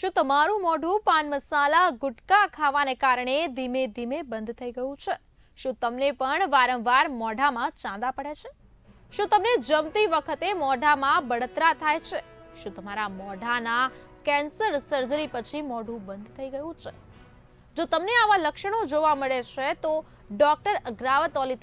શું તમારું મોઢું પાન મસાલા, ગુટકા ખાવાને કારણે ધીમે ધીમે બંધ થઈ ગયું છે? શું તમને પણ વારંવાર મોઢામાં ચાંદા પડે છે? શું તમને જમતી વખતે મોઢામાં બળતરા થાય છે? શું તમારા મોઢાના કેન્સર સર્જરી પછી મોઢું બંધ થઈ ગયું છે? જો તમને આવા લક્ષણો જોવા મળે છે, તો ડોક્ટર અગ્રાવત ઓલી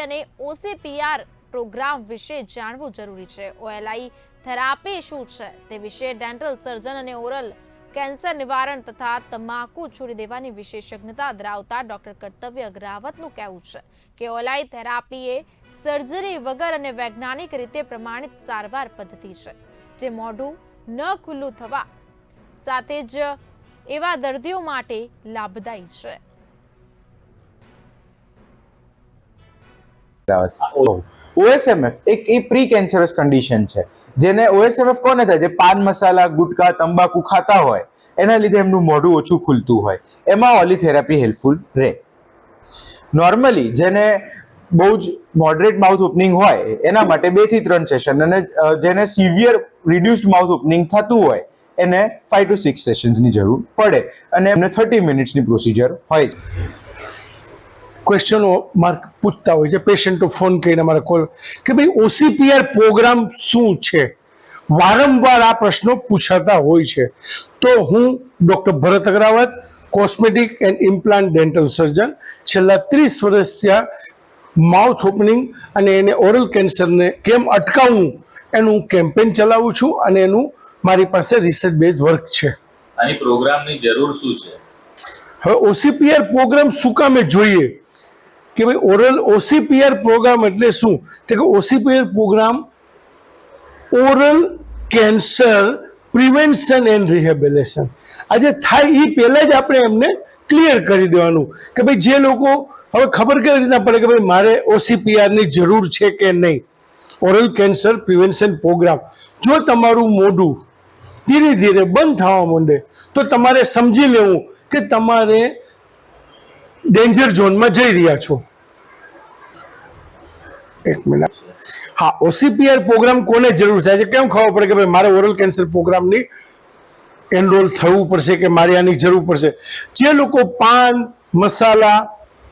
અને ઓસીપીઆર પ્રોગ્રામ વિશે જાણવું જરૂરી છે. ઓએલઆઈ થેરાપી શું છે? તે વિશે ડેન્ટલ સર્જન અને ઓરલ કેન્સર નિવારણ તથા તમાકુ છોડી દેવાની વિશેષજ્ઞતા ધરાવતા ડોક્ટર કર્તવ્ય અગ્રાવતનું કહેવું છે કે ઓલાઈ થેરાપી એ સર્જરી વગર અને વૈજ્ઞાનિક રીતે પ્રમાણિત સારવાર પદ્ધતિ છે જે મોઢું ન ખુલ્લું થવા સાથે જ એવા દર્દીઓ માટે લાભદાયી છે ઓએસએમએફ એક એ પ્રી કેન્સરસ કન્ડિશન છે જેને ઓએસએમએફ કોને થાય? જે પાન મસાલા, ગુટકા, તંબાકુ ખાતા હોય, એના લીધે એમનું મોઢું ઓછું ખુલતું હોય. એમાં ઓલી થેરાપી હેલ્પફુલ રહે. નોર્મલી જેને બહુ જ મોડરેટ માઉથ ઓપનિંગ હોય, એના માટે બેથી ત્રણ સેશન અને જેને સિવિયર રિડ્યુસ્ડ માઉથ ઓપનિંગ થતું હોય, એને ફાઈવ ટુ સિક્સ સેશન્સની જરૂર પડે. અને એમને થર્ટી મિનિટ્સની પ્રોસિજર હોય ક્વેશ્ચનો માર્ક પૂછતા હોય છે. પેશન્ટો ફોન કરીને મારે કોલ કે ભાઈ ઓસીપીઆર પ્રોગ્રામ શું છે? વારંવાર આ પ્રશ્નો પૂછાતા હોય છે. તો હું doctor Bharat Agravat cosmetic and implant dental surgeon છેલ્લા ત્રીસ વર્ષ ત્યાં માઉથ ઓપનિંગ અને એને ઓરલ કેન્સરને કેમ અટકાવવું એનું કેમ્પેન ચલાવું છું અને એનું મારી પાસે રિસર્ચ બેઝ વર્ક છે. અને પ્રોગ્રામની જરૂર શું છે? હવે ઓસીપીઆર પ્રોગ્રામ શું કામે જોઈએ? કે ભાઈ ઓરલ ઓસીપીઆર પ્રોગ્રામ એટલે શું? તે કે OCPR programme oral cancer prevention and rehabilitation. આજે થાય એ પહેલાં જ આપણે એમને ક્લિયર કરી દેવાનું કે ભાઈ જે લોકો હવે ખબર કેવી રીતના પડે કે ભાઈ મારે ઓસીપીઆરની જરૂર છે કે નહીં? Oral cancer prevention programme. જો તમારું મોઢું ધીરે ધીરે બંધ થવા માંડે, તો તમારે સમજી લેવું કે તમારે ડેન્જર ઝોનમાં જઈ રહ્યા છો. એક મિનિટ. હા, ઓસીપીઆર પ્રોગ્રામ કોને જરૂર થાય છે? કેમ ખબર પડે કે ભાઈ મારે ઓરલ કેન્સર પ્રોગ્રામની એનરોલ થવું પડશે કે મારે આની જરૂર પડશે? જે લોકો પાન, મસાલા,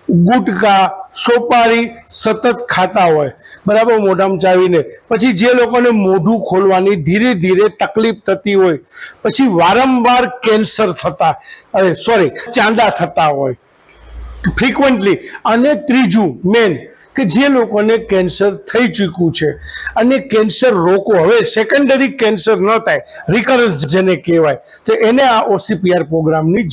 ગુટકા, સોપારી સતત ખાતા હોય, બરાબર, મોઢામાં ચાવીને. પછી જે લોકોને મોઢું ખોલવાની ધીરે ધીરે તકલીફ થતી હોય, પછી વારંવાર કેન્સર થતા, અરે સોરી ચાંદા થતા હોય. ફ્રીક્વન્ટલી અને ત્રીજું મેન કે જે લોકોને કેન્સર થઈ ચૂક્યું છે. અને કેન્સર રોકો, હવે સેકન્ડરી કેન્સર ન થાય રિકરન્સ જેને કહેવાય, તો એને આ ઓસીપીઆર પ્રોગ્રામની